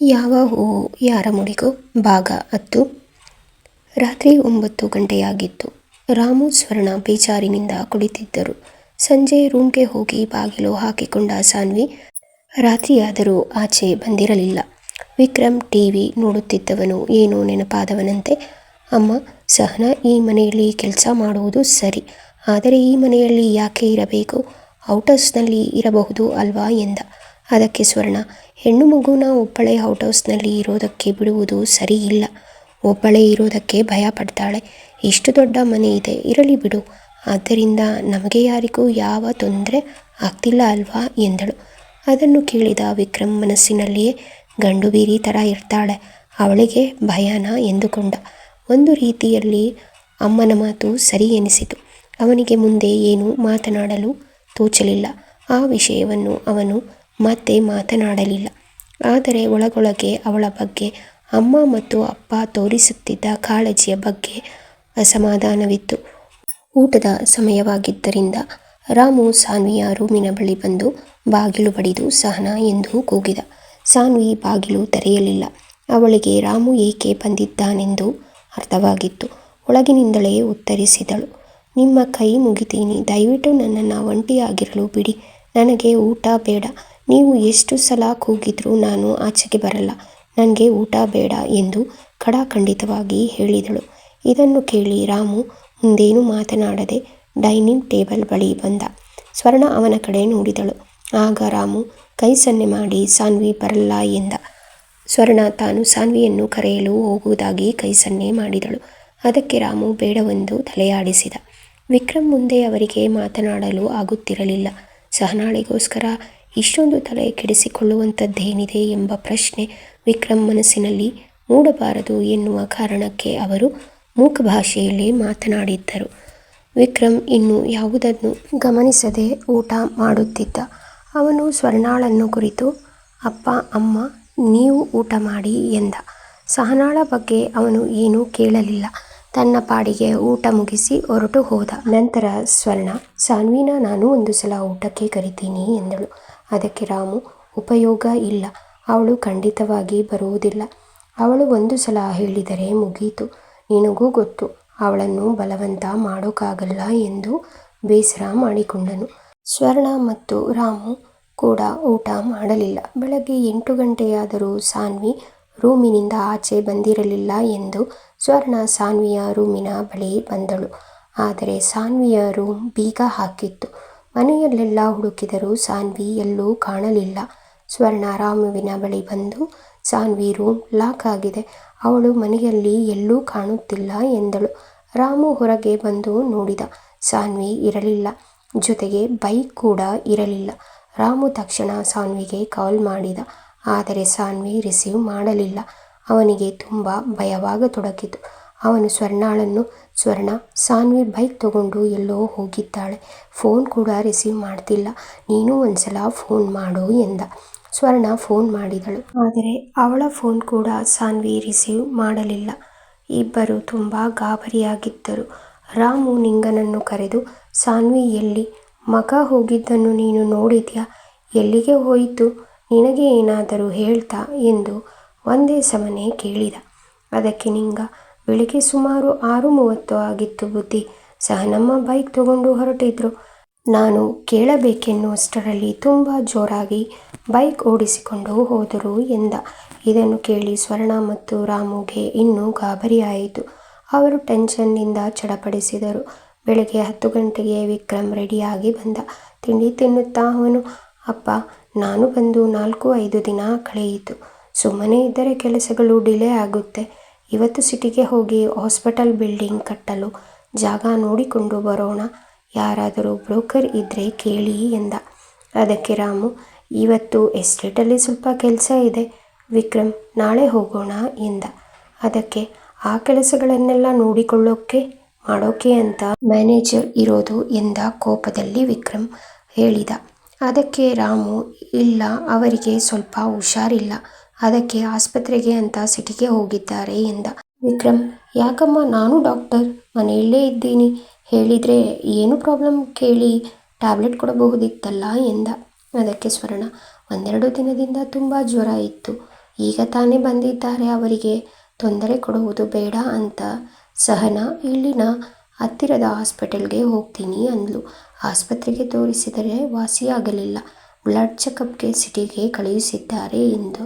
ಯಾವ ಹೂವು ಯಾರ ಮುಡಿಗೋ ಭಾಗ ಹತ್ತು ರಾತ್ರಿ ಒಂಬತ್ತು ಗಂಟೆಯಾಗಿತ್ತು. ರಾಮು ಸ್ವರ್ಣ ಬೇಜಾರಿನಿಂದ ಕುಳಿತಿದ್ದರು. ಸಂಜೆ ರೂಮ್ಗೆ ಹೋಗಿ ಬಾಗಿಲು ಹಾಕಿಕೊಂಡ ಸಾನ್ವಿ, ರಾತ್ರಿಯಾದರೂ ಆಚೆ ಬಂದಿರಲಿಲ್ಲ. ವಿಕ್ರಮ್ ಟಿವಿ ನೋಡುತ್ತಿದ್ದವನು ಏನೋ ನೆನಪಾದವನಂತೆ. ಅಮ್ಮ, ಸಹನಾ, ಈ ಮನೆಯಲ್ಲಿ ಕೆಲಸ ಮಾಡುವುದು ಸರಿ, ಆದರೆ ಈ ಮನೆಯಲ್ಲಿ ಯಾಕೆ ಇರಬೇಕು? ಔಟ್ ಹೌಸ್ನಲ್ಲಿ ಇರಬಹುದು ಅಲ್ವಾ ಎಂದ. ಅದಕ್ಕೆ ಸ್ವರ್ಣ, ಹೆಣ್ಣು ಮಗುನ ಒಬ್ಬಳೇ ಔಟ್ ಹೌಸ್ನಲ್ಲಿ ಇರೋದಕ್ಕೆ ಬಿಡುವುದು ಸರಿ ಇಲ್ಲ ಒಬ್ಬಳೇ ಇರೋದಕ್ಕೆ ಭಯ ಪಡ್ತಾಳೆ. ಇಷ್ಟು ದೊಡ್ಡ ಮನೆ ಇದೆ, ಇರಲಿ ಬಿಡು. ಆದ್ದರಿಂದ ನಮಗೆ ಯಾರಿಗೂ ಯಾವ ತೊಂದರೆ ಆಗ್ತಿಲ್ಲ ಅಲ್ವಾ? ಎಂದಳು. ಅದನ್ನು ಕೇಳಿದ ವಿಕ್ರಮ್ ಮನಸ್ಸಿನಲ್ಲಿಯೇ ಗಂಡು ಬೀರಿ ಥರ ಇರ್ತಾಳೆ. ಅವಳಿಗೆ ಭಯನ ಎಂದುಕೊಂಡ. ಒಂದು ರೀತಿಯಲ್ಲಿ ಅಮ್ಮನ ಮಾತು ಸರಿ ಎನಿಸಿತು. ಅವನಿಗೆ ಮುಂದೆ ಏನು ಮಾತನಾಡಲು ತೋಚಲಿಲ್ಲ. ಆ ವಿಷಯವನ್ನು ಅವನು ಮತ್ತೆ ಮಾತನಾಡಲಿಲ್ಲ. ಆದರೆ ಒಳಗೊಳಗೆ ಅವಳ ಬಗ್ಗೆ ಅಮ್ಮ ಮತ್ತು ಅಪ್ಪ ತೋರಿಸುತ್ತಿದ್ದ ಕಾಳಜಿಯ ಬಗ್ಗೆ ಅಸಮಾಧಾನವಿತ್ತು. ಊಟದ ಸಮಯವಾಗಿದ್ದರಿಂದ ರಾಮು ಸಾನ್ವಿಯ ರೂಮಿನ ಬಳಿ ಬಂದು ಬಾಗಿಲು ಬಡಿದು ಸಹನಾ ಎಂದು ಕೂಗಿದ. ಸಾನ್ವಿ ಬಾಗಿಲು ತೆರೆಯಲಿಲ್ಲ. ಅವಳಿಗೆ ರಾಮು ಏಕೆ ಬಂದಿದ್ದಾನೆಂದು ಅರ್ಥವಾಗಿತ್ತು. ಒಳಗಿನಿಂದಲೇ ಉತ್ತರಿಸಿದಳು. ನಿಮ್ಮ ಕೈ ಮುಗಿತೀನಿ. ದಯವಿಟ್ಟು ನನ್ನನ್ನು ಒಂಟಿಯಾಗಿರಲು ಬಿಡಿ. ನನಗೆ ಊಟ ಬೇಡ. ನೀವು ಎಷ್ಟು ಸಲ ಕೂಗಿದ್ರೂ ನಾನು ಆಚೆಗೆ ಬರಲ್ಲ. ನನಗೆ ಊಟ ಬೇಡ ಎಂದು ಖಡಾಖಂಡಿತವಾಗಿ ಹೇಳಿದಳು. ಇದನ್ನು ಕೇಳಿ ರಾಮು ಮುಂದೇನು ಮಾತನಾಡದೆ ಡೈನಿಂಗ್ ಟೇಬಲ್ ಬಳಿ ಬಂದ. ಸ್ವರ್ಣ ಅವನ ಕಡೆ ನೋಡಿದಳು. ಆಗ ರಾಮು ಕೈ ಸನ್ನೆ ಮಾಡಿ ಸಾನ್ವಿ ಬರಲ್ಲ ಎಂದ. ಸ್ವರ್ಣ ತಾನು ಸಾನ್ವಿಯನ್ನು ಕರೆಯಲು ಹೋಗುವುದಾಗಿ ಕೈ ಸನ್ನೆ ಮಾಡಿದಳು. ಅದಕ್ಕೆ ರಾಮು ಬೇಡವೆಂದು ತಲೆಯಾಡಿಸಿದ. ವಿಕ್ರಮ್ ಮುಂದೆ ಅವರಿಗೆ ಮಾತನಾಡಲು ಆಗುತ್ತಿರಲಿಲ್ಲ. ಸಹನಾಳಿಗೋಸ್ಕರ ಇಷ್ಟೊಂದು ತಲೆ ಕೆಡಿಸಿಕೊಳ್ಳುವಂಥದ್ದೇನಿದೆ ಎಂಬ ಪ್ರಶ್ನೆ ವಿಕ್ರಮ್ ಮನಸ್ಸಿನಲ್ಲಿ ಮೂಡಬಾರದು ಎನ್ನುವ ಕಾರಣಕ್ಕೆ ಅವರು ಮೂಕ ಭಾಷೆಯಲ್ಲಿ ಮಾತನಾಡಿದ್ದರು. ವಿಕ್ರಮ್ ಇನ್ನು ಯಾವುದನ್ನು ಗಮನಿಸದೆ ಊಟ ಮಾಡುತ್ತಿದ್ದ. ಅವನು ಸ್ವರ್ಣಾಳನ್ನು ಕುರಿತು, ಅಪ್ಪ, ಅಮ್ಮ, ನೀವು ಊಟ ಮಾಡಿ ಎಂದ. ಸಹನಾಳ ಬಗ್ಗೆ ಅವನು ಏನೂ ಕೇಳಲಿಲ್ಲ. ತನ್ನ ಪಾಡಿಗೆ ಊಟ ಮುಗಿಸಿ ಹೊರಟು ಹೋದ. ನಂತರ, ಸ್ವರ್ಣ, ಸಾನ್ವಿನ, ನಾನು ಒಂದು ಸಲ ಊಟಕ್ಕೆ ಕರಿತೀನಿ ಎಂದಳು. ಅದಕ್ಕೆ ರಾಮು, ಉಪಯೋಗ ಇಲ್ಲ. ಅವಳು ಖಂಡಿತವಾಗಿ ಬರುವುದಿಲ್ಲ. ಅವಳು ಒಂದು ಸಲ ಹೇಳಿದರೆ ಮುಗೀತು. ನಿನಗೂ ಗೊತ್ತು. ಅವಳನ್ನು ಬಲವಂತ ಮಾಡೋಕ್ಕಾಗಲ್ಲ ಎಂದು ಬೇಸರ ಮಾಡಿಕೊಂಡನು. ಸ್ವರ್ಣ ಮತ್ತು ರಾಮು ಕೂಡ ಊಟ ಮಾಡಲಿಲ್ಲ. ಬೆಳಗ್ಗೆ ಎಂಟು ಗಂಟೆಯಾದರೂ ಸಾನ್ವಿ ರೂಮಿನಿಂದ ಆಚೆ ಬಂದಿರಲಿಲ್ಲ ಎಂದು ಸ್ವರ್ಣ ಸಾನ್ವಿಯ ರೂಮಿನ ಬಳಿ ಬಂದಳು. ಆದರೆ ಸಾನ್ವಿಯ ರೂಮ್ ಬೀಗ ಹಾಕಿತ್ತು. ಮನೆಯಲ್ಲೆಲ್ಲ ಹುಡುಕಿದರೂ ಸಾನ್ವಿ ಎಲ್ಲೂ ಕಾಣಲಿಲ್ಲ. ಸ್ವರ್ಣ ರಾಮುವಿನ ಬಳಿ ಬಂದು, ಸಾನ್ವಿ, ರೂಮ್ ಲಾಕ್ ಆಗಿದೆ. ಅವಳು ಮನೆಯಲ್ಲಿ ಎಲ್ಲೂ ಕಾಣುತ್ತಿಲ್ಲ ಎಂದಳು. ರಾಮು ಹೊರಗೆ ಬಂದು ನೋಡಿದ, ಸಾನ್ವಿ ಇರಲಿಲ್ಲ. ಜೊತೆಗೆ ಬೈಕ್ ಕೂಡ ಇರಲಿಲ್ಲ. ರಾಮು ತಕ್ಷಣ ಸಾನ್ವಿಗೆ ಕಾಲ್ ಮಾಡಿದ, ಆದರೆ ಸಾನ್ವಿ ರಿಸೀವ್ ಮಾಡಲಿಲ್ಲ. ಅವನಿಗೆ ತುಂಬ ಭಯವಾಗತೊಡಗಿತು. ಅವನು ಸ್ವರ್ಣಾಳನ್ನು ಸ್ವರ್ಣ, ಸಾನ್ವಿ ಬೈಕ್ ತಗೊಂಡು ಎಲ್ಲೋ ಹೋಗಿದ್ದಾಳೆ. ಫೋನ್ ಕೂಡ ರಿಸೀವ್ ಮಾಡ್ತಿಲ್ಲ. ನೀನು ಒಂದ್ಸಲ ಫೋನ್ ಮಾಡು ಎಂದ. ಸ್ವರ್ಣ ಫೋನ್ ಮಾಡಿದಳು. ಆದರೆ ಅವಳ ಫೋನ್ ಕೂಡ ಸಾನ್ವಿ ರಿಸೀವ್ ಮಾಡಲಿಲ್ಲ. ಇಬ್ಬರು ತುಂಬ ಗಾಬರಿಯಾಗಿದ್ದರು. ರಾಮು ನಿಂಗನನ್ನು ಕರೆದು, ಸಾನ್ವಿ, ಎಲ್ಲಿ? ಮಗ ಹೋಗಿದ್ದನ್ನು ನೀನು ನೋಡಿದ್ಯಾ? ಎಲ್ಲಿಗೆ ಹೋಯಿತು? ನಿನಗೆ ಏನಾದರೂ ಹೇಳ್ತಾ? ಎಂದು ಒಂದೇ ಸಮನೆ ಕೇಳಿದ. ಅದಕ್ಕೆ ನಿಂಗ ಬೆಳಿಗ್ಗೆ ಸುಮಾರು ಆರು ಮೂವತ್ತು ಆಗಿತ್ತು ಬುದ್ಧಿ. ಸಹ ನಮ್ಮ ಬೈಕ್ ತಗೊಂಡು ಹೊರಟಿದ್ರು. ನಾನು ಕೇಳಬೇಕೆನ್ನುವಷ್ಟರಲ್ಲಿ ತುಂಬ ಜೋರಾಗಿ ಬೈಕ್ ಓಡಿಸಿಕೊಂಡು ಹೋದರು ಎಂದ. ಇದನ್ನು ಕೇಳಿ ಸ್ವರ್ಣ ಮತ್ತು ರಾಮುಗೆ ಇನ್ನೂ ಗಾಬರಿಯಾಯಿತು. ಅವರು ಟೆನ್ಷನ್ನಿಂದ ಚಡಪಡಿಸಿದರು. ಬೆಳಗ್ಗೆ ಹತ್ತು ಗಂಟೆಗೆ ವಿಕ್ರಮ್ ರೆಡಿಯಾಗಿ ಬಂದ. ತಿಂಡಿ ತಿನ್ನುತ್ತಾ ಅವನು, ಅಪ್ಪ, ನಾನು ಬಂದು ನಾಲ್ಕು ಐದು ದಿನ ಕಳೆಯಿತು. ಸುಮ್ಮನೆ ಇದ್ದರೆ ಕೆಲಸಗಳು ಡಿಲೇ ಆಗುತ್ತೆ. ಇವತ್ತು ಸಿಟಿಗೆ ಹೋಗಿ ಹಾಸ್ಪಿಟಲ್ ಬಿಲ್ಡಿಂಗ್ ಕಟ್ಟಲು ಜಾಗ ನೋಡಿಕೊಂಡು ಬರೋಣ. ಯಾರಾದರೂ ಬ್ರೋಕರ್ ಇದ್ದರೆ ಕೇಳಿ ಎಂದ. ಅದಕ್ಕೆ ರಾಮು, ಇವತ್ತು ಎಸ್ಟೇಟಲ್ಲಿ ಸ್ವಲ್ಪ ಕೆಲಸ ಇದೆ. ವಿಕ್ರಮ್, ನಾಳೆ ಹೋಗೋಣ ಎಂದ. ಅದಕ್ಕೆ, ಆ ಕೆಲಸಗಳನ್ನೆಲ್ಲ ನೋಡಿಕೊಳ್ಳೋಕ್ಕೆ ಮಾಡೋಕೆ ಅಂತ ಮ್ಯಾನೇಜರ್ ಇರೋದು ಎಂದ ಕೋಪದಲ್ಲಿ ವಿಕ್ರಮ್ ಹೇಳಿದ. ಅದಕ್ಕೆ ರಾಮು, ಇಲ್ಲ, ಅವರಿಗೆ ಸ್ವಲ್ಪ ಹುಷಾರಿಲ್ಲ. ಅದಕ್ಕೆ ಆಸ್ಪತ್ರೆಗೆ ಅಂತ ಸಿಟಿಗೆ ಹೋಗಿದ್ದಾರೆ ಎಂದ. ವಿಕ್ರಮ್, ಯಾಕಮ್ಮ ನಾನು ಡಾಕ್ಟರ್? ಮನೆಯಲ್ಲೇ ಇದ್ದೀನಿ. ಹೇಳಿದರೆ ಏನು ಪ್ರಾಬ್ಲಮ್ ಕೇಳಿ ಟ್ಯಾಬ್ಲೆಟ್ ಕೊಡಬಹುದಿತ್ತಲ್ಲ ಎಂದ. ಅದಕ್ಕೆ ಸ್ವರ್ಣ, ಒಂದೆರಡು ದಿನದಿಂದ ತುಂಬ ಜ್ವರ ಇತ್ತು. ಈಗ ತಾನೇ ಬಂದಿದ್ದಾರೆ, ಅವರಿಗೆ ತೊಂದರೆ ಕೊಡುವುದು ಬೇಡ ಅಂತ ಸಹನಾ ಇಲ್ಲಿನ ಹತ್ತಿರದ ಹಾಸ್ಪಿಟಲ್ಗೆ ಹೋಗ್ತೀನಿ ಅಂದ್ಲು. ಆಸ್ಪತ್ರೆಗೆ ತೋರಿಸಿದರೆ ವಾಸಿಯಾಗಲಿಲ್ಲ. ಬ್ಲಡ್ ಚೆಕಪ್ಗೆ ಸಿಟಿಗೆ ಕಳುಹಿಸಿದ್ದಾರೆ ಎಂದು.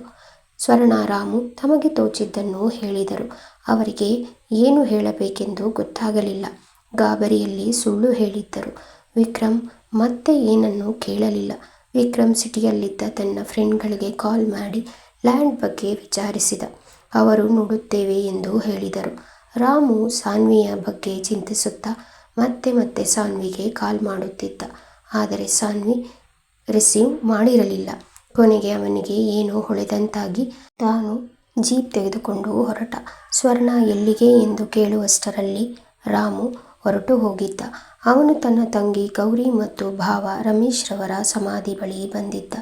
ಸ್ವರ್ಣ ರಾಮು ತಮಗೆ ತೋಚಿದ್ದನ್ನು ಹೇಳಿದರು. ಅವರಿಗೆ ಏನು ಹೇಳಬೇಕೆಂದು ಗೊತ್ತಾಗಲಿಲ್ಲ. ಗಾಬರಿಯಲ್ಲಿ ಸುಳ್ಳು ಹೇಳಿದ್ದರು. ವಿಕ್ರಮ್ ಮತ್ತೆ ಏನನ್ನು ಕೇಳಲಿಲ್ಲ. ವಿಕ್ರಮ್ ಸಿಟಿಯಲ್ಲಿದ್ದ ತನ್ನ ಫ್ರೆಂಡ್ಗಳಿಗೆ ಕಾಲ್ ಮಾಡಿ ಲ್ಯಾಂಡ್ ಬಗ್ಗೆ ವಿಚಾರಿಸಿದ. ಅವರು ನೋಡುತ್ತೇವೆ ಎಂದು ಹೇಳಿದರು. ರಾಮು ಸಾನ್ವಿಯ ಬಗ್ಗೆ ಚಿಂತಿಸುತ್ತಾ ಮತ್ತೆ ಮತ್ತೆ ಸಾನ್ವಿಗೆ ಕಾಲ್ ಮಾಡುತ್ತಿದ್ದ. ಆದರೆ ಸಾನ್ವಿ ರಿಸೀವ್ ಮಾಡಿರಲಿಲ್ಲ. ಕೊನೆಗೆ ಅವನಿಗೆ ಏನೋ ಹೊಳೆದಂತಾಗಿ ತಾನು ಜೀಪ್ ತೆಗೆದುಕೊಂಡು ಹೊರಟ. ಸ್ವರ್ಣ ಎಲ್ಲಿಗೆ ಎಂದು ಕೇಳುವಷ್ಟರಲ್ಲಿ ರಾಮು ಹೊರಟು ಹೋಗಿದ್ದ. ಅವನು ತನ್ನ ತಂಗಿ ಗೌರಿ ಮತ್ತು ಭಾವ ರಮೇಶ್ರವರ ಸಮಾಧಿ ಬಳಿ ಬಂದಿದ್ದ.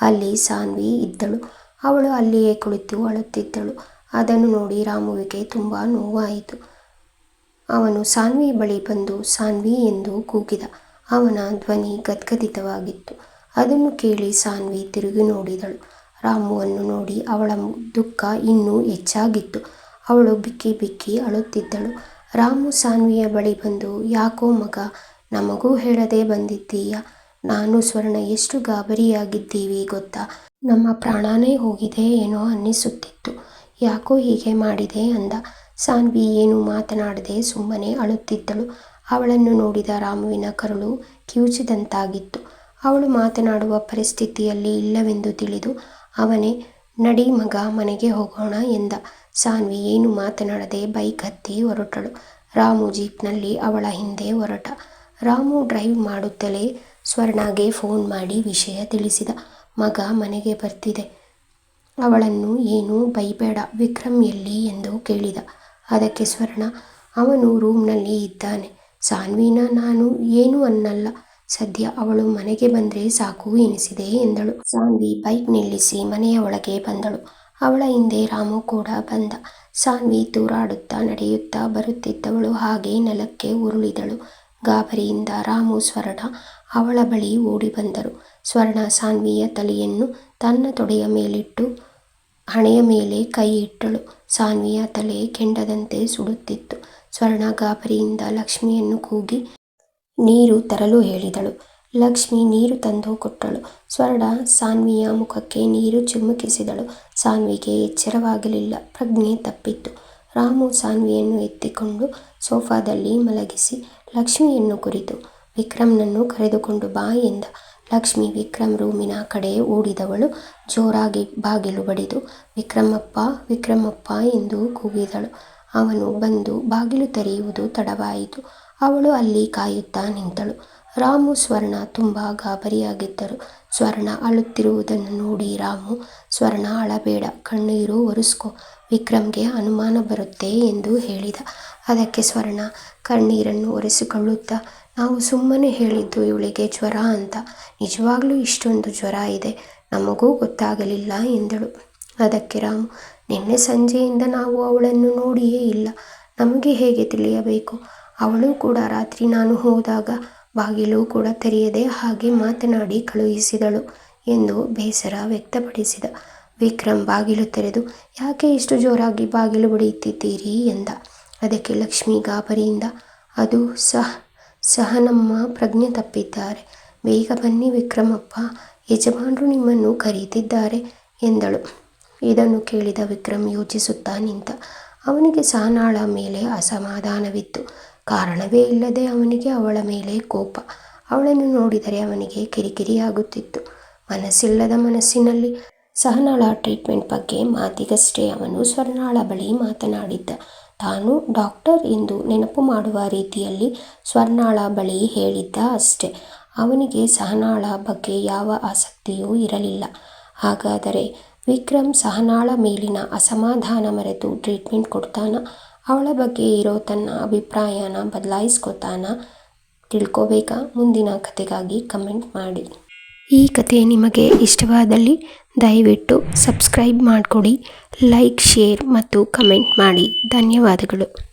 ಅಲ್ಲಿ ಸಾನ್ವಿ ಇದ್ದಳು. ಅವಳು ಅಲ್ಲಿಯೇ ಕುಳಿತು ಅಳುತ್ತಿದ್ದಳು. ಅದನ್ನು ನೋಡಿ ರಾಮುವಿಗೆ ತುಂಬ ನೋವಾಯಿತು. ಅವನು ಸಾನ್ವಿ ಬಳಿ ಬಂದು ಸಾನ್ವಿ ಎಂದು ಕೂಗಿದ. ಅವನ ಧ್ವನಿ ಗದ್ಗದಿತವಾಗಿತ್ತು. ಅದನ್ನು ಕೇಳಿ ಸಾನ್ವಿ ತಿರುಗಿ ನೋಡಿದಳು. ರಾಮುವನ್ನು ನೋಡಿ ಅವಳ ದುಃಖ ಇನ್ನೂ ಹೆಚ್ಚಾಗಿತ್ತು. ಅವಳು ಬಿಕ್ಕಿ ಬಿಕ್ಕಿ ಅಳುತ್ತಿದ್ದಳು. ರಾಮು ಸಾನ್ವಿಯ ಬಳಿ ಬಂದು, ಯಾಕೋ ಮಗ, ನಮಗೂ ಹೇಳದೆ ಬಂದಿದ್ದೀಯ. ನಾನು ಸ್ವರ್ಣ ಎಷ್ಟು ಗಾಬರಿಯಾಗಿದ್ದೀವಿ ಗೊತ್ತಾ? ನಮ್ಮ ಪ್ರಾಣನೇ ಹೋಗಿದೆ ಏನೋ ಅನ್ನಿಸುತ್ತಿತ್ತು. ಯಾಕೋ ಹೀಗೆ ಮಾಡಿದೆ ಅಂದ. ಸಾನ್ವಿ ಏನು ಮಾತನಾಡದೆ ಸುಮ್ಮನೆ ಅಳುತ್ತಿದ್ದಳು. ಅವಳನ್ನು ನೋಡಿದ ರಾಮುವಿನ ಕರುಳು ಕಿವುಚಿದಂತಾಗಿತ್ತು. ಅವಳು ಮಾತನಾಡುವ ಪರಿಸ್ಥಿತಿಯಲ್ಲಿ ಇಲ್ಲವೆಂದು ತಿಳಿದು ಅವನೇ, ನಡಿ ಮಗ, ಮನೆಗೆ ಹೋಗೋಣ ಎಂದ. ಸಾನ್ವಿ ಏನು ಮಾತನಾಡದೆ ಬೈಕ್ ಹತ್ತಿ ಹೊರಟಳು. ರಾಮು ಜೀಪ್ನಲ್ಲಿ ಅವಳ ಹಿಂದೆ ಹೊರಟ. ರಾಮು ಡ್ರೈವ್ ಮಾಡುತ್ತಲೇ ಸ್ವರ್ಣಗೆ ಫೋನ್ ಮಾಡಿ ವಿಷಯ ತಿಳಿಸಿದ. ಮಗ, ಮನೆಗೆ ಬರ್ತಿದೆ. ಅವಳನ್ನು ಏನು ಬೈಬೇಡ, ವಿಕ್ರಮ್ ಎಲ್ಲಿ? ಎಂದು ಕೇಳಿದ. ಅದಕ್ಕೆ ಸ್ವರ್ಣ, ಅವನು ರೂಮ್ನಲ್ಲಿ ಇದ್ದಾನೆ. ಸಾನ್ವಿನ ನಾನು ಏನು ಅನ್ನಲ್ಲ. ಸದ್ಯ ಅವಳು ಮನೆಗೆ ಬಂದ್ರೆ ಸಾಕು ಎನಿಸಿದೆ ಎಂದಳು. ಸಾನ್ವಿ ಬೈಕ್ ನಿಲ್ಲಿಸಿ ಮನೆಯ ಒಳಗೆ ಬಂದಳು. ಅವಳ ಹಿಂದೆ ರಾಮು ಕೂಡ ಬಂದ. ಸಾನ್ವಿ ತೂರಾಡುತ್ತಾ ನಡೆಯುತ್ತಾ ಬರುತ್ತಿದ್ದವಳು ಹಾಗೆ ನೆಲಕ್ಕೆ ಉರುಳಿದಳು. ಗಾಬರಿಯಿಂದ ರಾಮು, ಸ್ವರ್ಣ ಅವಳ ಬಳಿ ಓಡಿ ಬಂದರು. ಸ್ವರ್ಣ ಸಾನ್ವಿಯ ತಲೆಯನ್ನು ತನ್ನ ತೊಡೆಯ ಮೇಲಿಟ್ಟು ಹಣೆಯ ಮೇಲೆ ಕೈ ಇಟ್ಟಳು. ಸಾನ್ವಿಯ ತಲೆ ಕೆಂಡದಂತೆ ಸುಡುತ್ತಿತ್ತು. ಸ್ವರ್ಣ ಗಾಬರಿಯಿಂದ ಲಕ್ಷ್ಮಿಯನ್ನು ಕೂಗಿ ನೀರು ತರಲು ಹೇಳಿದಳು. ಲಕ್ಷ್ಮಿ ನೀರು ತಂದು ಕೊಟ್ಟಳು. ಸ್ವರ್ಣ ಸಾನ್ವಿಯ ಮುಖಕ್ಕೆ ನೀರು ಚಿಮುಕಿಸಿದಳು. ಸಾನ್ವಿಗೆ ಎಚ್ಚರವಾಗಲಿಲ್ಲ. ಪ್ರಜ್ಞೆ ತಪ್ಪಿತ್ತು. ರಾಮು ಸಾನ್ವಿಯನ್ನು ಎತ್ತಿಕೊಂಡು ಸೋಫಾದಲ್ಲಿ ಮಲಗಿಸಿ, ಲಕ್ಷ್ಮಿಯನ್ನು ಕುರಿತು, ವಿಕ್ರಮ್ನನ್ನು ಕರೆದುಕೊಂಡು ಬಾ ಎಂದ. ಲಕ್ಷ್ಮಿ ವಿಕ್ರಮ್ ರೂಮಿನ ಕಡೆ ಓಡಿದವಳು. ಜೋರಾಗಿ ಬಾಗಿಲು ಬಡಿದು, ವಿಕ್ರಮಪ್ಪ ವಿಕ್ರಮಪ್ಪ ಎಂದು ಕೂಗಿದಳು. ಅವನು ಬಂದು ಬಾಗಿಲು ತೆರೆಯುವುದು ತಡವಾಯಿತು. ಅವಳು ಅಲ್ಲಿ ಕಾಯುತ್ತಾ ನಿಂತಳು. ರಾಮು, ಸ್ವರ್ಣ ತುಂಬ ಗಾಬರಿಯಾಗಿದ್ದರು. ಸ್ವರ್ಣ ಅಳುತ್ತಿರುವುದನ್ನು ನೋಡಿ ರಾಮು, ಸ್ವರ್ಣ ಅಳಬೇಡ ಕಣ್ಣೀರು ಒರೆಸ್ಕೊ, ವಿಕ್ರಮ್ಗೆ ಅನುಮಾನ ಬರುತ್ತೆ ಎಂದು ಹೇಳಿದ. ಅದಕ್ಕೆ ಸ್ವರ್ಣ, ಕಣ್ಣೀರನ್ನು ಒರೆಸಿಕೊಳ್ಳುತ್ತಾ, ನಾವು ಸುಮ್ಮನೆ ಹೇಳಿದ್ದು ಇವಳಿಗೆ ಜ್ವರ ಅಂತ. ನಿಜವಾಗ್ಲೂ ಇಷ್ಟೊಂದು ಜ್ವರ ಇದೆ, ನಮಗೂ ಗೊತ್ತಾಗಲಿಲ್ಲ ಎಂದಳು. ಅದಕ್ಕೆ ರಾಮು, ನಿನ್ನೆ ಸಂಜೆಯಿಂದ ನಾವು ಅವಳನ್ನು ನೋಡಿಯೇ ಇಲ್ಲ. ನಮಗೆ ಹೇಗೆ ತಿಳಿಯಬೇಕು? ಅವಳು ಕೂಡ ರಾತ್ರಿ ನಾನು ಹೋದಾಗ ಬಾಗಿಲು ಕೂಡ ತೆರೆಯದೆ ಹಾಗೆ ಮಾತನಾಡಿ ಕಳುಹಿಸಿದಳು ಎಂದು ಬೇಸರ ವ್ಯಕ್ತಪಡಿಸಿದ. ವಿಕ್ರಮ್ ಬಾಗಿಲು ತೆರೆದು, ಯಾಕೆ ಇಷ್ಟು ಜೋರಾಗಿ ಬಾಗಿಲು ಬಡಿಯುತ್ತಿದ್ದೀರಿ ಎಂದ. ಅದಕ್ಕೆ ಲಕ್ಷ್ಮಿ ಗಾಬರಿಯಿಂದ, ಅದು ಸಹ ಸಹ ನಮ್ಮ ಪ್ರಜ್ಞೆ ತಪ್ಪಿದ್ದಾರೆ. ಬೇಗ ಬನ್ನಿ ವಿಕ್ರಮಪ್ಪ, ಯಜಮಾನರು ನಿಮ್ಮನ್ನು ಕರೀತಿದ್ದಾರೆ ಎಂದಳು. ಇದನ್ನು ಕೇಳಿದ ವಿಕ್ರಮ್ ಯೋಚಿಸುತ್ತಾ ನಿಂತ. ಅವನಿಗೆ ಸಹನಾಳ ಮೇಲೆ ಅಸಮಾಧಾನವಿತ್ತು. ಕಾರಣವೇ ಇಲ್ಲದೆ ಅವನಿಗೆ ಅವಳ ಮೇಲೆ ಕೋಪ. ಅವಳನ್ನು ನೋಡಿದರೆ ಅವನಿಗೆ ಕಿರಿಕಿರಿಯಾಗುತ್ತಿತ್ತು. ಮನಸ್ಸಿಲ್ಲದ ಮನಸ್ಸಿನಲ್ಲಿ ಸಹನಾಳ ಟ್ರೀಟ್ಮೆಂಟ್ ಬಗ್ಗೆ ಮಾತಿಗಷ್ಟೇ ಅವನು ಸ್ವರ್ಣಾಳ ಬಳಿ ಮಾತನಾಡಿದ್ದ. ತಾನು ಡಾಕ್ಟರ್ ಎಂದು ನೆನಪು ಮಾಡುವ ರೀತಿಯಲ್ಲಿ ಸ್ವರ್ಣಾಳ ಬಳಿ ಹೇಳಿದ್ದ ಅಷ್ಟೆ. ಅವನಿಗೆ ಸಹನಾಳ ಬಗ್ಗೆ ಯಾವ ಆಸಕ್ತಿಯೂ ಇರಲಿಲ್ಲ. ಹಾಗಾದರೆ ವಿಕ್ರಮ್ ಸಹನಾಳ ಮೇಲಿನ ಅಸಮಾಧಾನ ಮರೆತು ಟ್ರೀಟ್ಮೆಂಟ್ ಕೊಡ್ತಾನ? ಅವಳ ಬಗ್ಗೆ ಇರೋ ತನ್ನ ಅಭಿಪ್ರಾಯನ ಬದಲಾಯಿಸ್ಕೊತಾನ ತಿಳ್ಕೋಬೇಕಾ? ಮುಂದಿನ ಕಥೆಗಾಗಿ ಕಮೆಂಟ್ ಮಾಡಿ. ಈ ಕಥೆ ನಿಮಗೆ ಇಷ್ಟವಾದಲ್ಲಿ ದಯವಿಟ್ಟು ಸಬ್ಸ್ಕ್ರೈಬ್ ಮಾಡಿಕೊಡಿ, ಲೈಕ್, ಶೇರ್ ಮತ್ತು ಕಮೆಂಟ್ ಮಾಡಿ. ಧನ್ಯವಾದಗಳು.